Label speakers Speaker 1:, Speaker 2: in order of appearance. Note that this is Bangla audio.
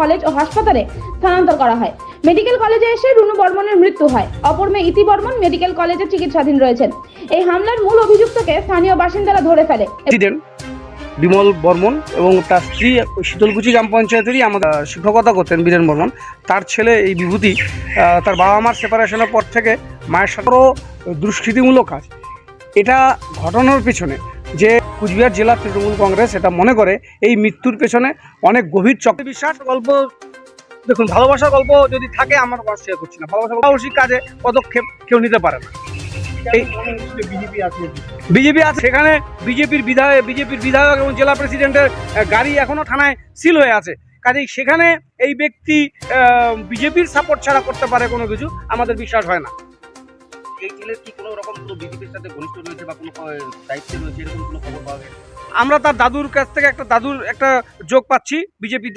Speaker 1: কলেজ ও হাসপাতালে স্থানান্তর করা হয়। মেডিকেল কলেজে এসে রুনু বর্মনের মৃত্যু হয়। অপর মেয়ে ইতি বর্মন মেডিকেল কলেজে চিকিৎসাধীন রয়েছেন। এই হামলার মূল অভিযুক্তকে স্থানীয় বাসিন্দারা ধরে ফেলে।
Speaker 2: বিমল বর্মন এবং তার স্ত্রী শীতলকুচি গ্রাম পঞ্চায়েতেরই আমাদের শিক্ষকতা করতেন বীরেন বর্মন। তার ছেলে এই বিভূতি তার বাবা মার সেপারেশনের পর থেকে মায়ের সাথেও দুষ্কৃতিমূলক কাজ। এটা ঘটনার পেছনে যে কুচবিহার জেলা তৃণমূল কংগ্রেস এটা মনে করে এই মৃত্যুর পেছনে অনেক গভীর চক্র। বিশ্বাস গল্প, দেখুন ভালোবাসার গল্প যদি থাকে, আমার শেয়ার করছি না। ভালোবাসা সাহসিক কাজে পদক্ষেপ কেউ নিতে পারে না। বিজেপি আছে, সেখানে বিজেপির বিধায়ক বিজেপির বিধায়ক এবং জেলা প্রেসিডেন্টের গাড়ি এখনও থানায় সিল হয়ে আছে। কাজেই সেখানে এই ব্যক্তি বিজেপির সাপোর্ট ছাড়া করতে পারে কোনো কিছু, আমাদের বিশ্বাস হয় না।
Speaker 3: কি কোনো রকম কোনো বিজেপির সাথে ঘনিষ্ঠ রয়েছে বা কোনো রয়েছে, এরকম কোনো খবর পাওয়া গেছে?
Speaker 2: আমরা তার দাদুর কাছ থেকে একটা দাদুর একটা যোগ পাচ্ছি বিজেপিতে।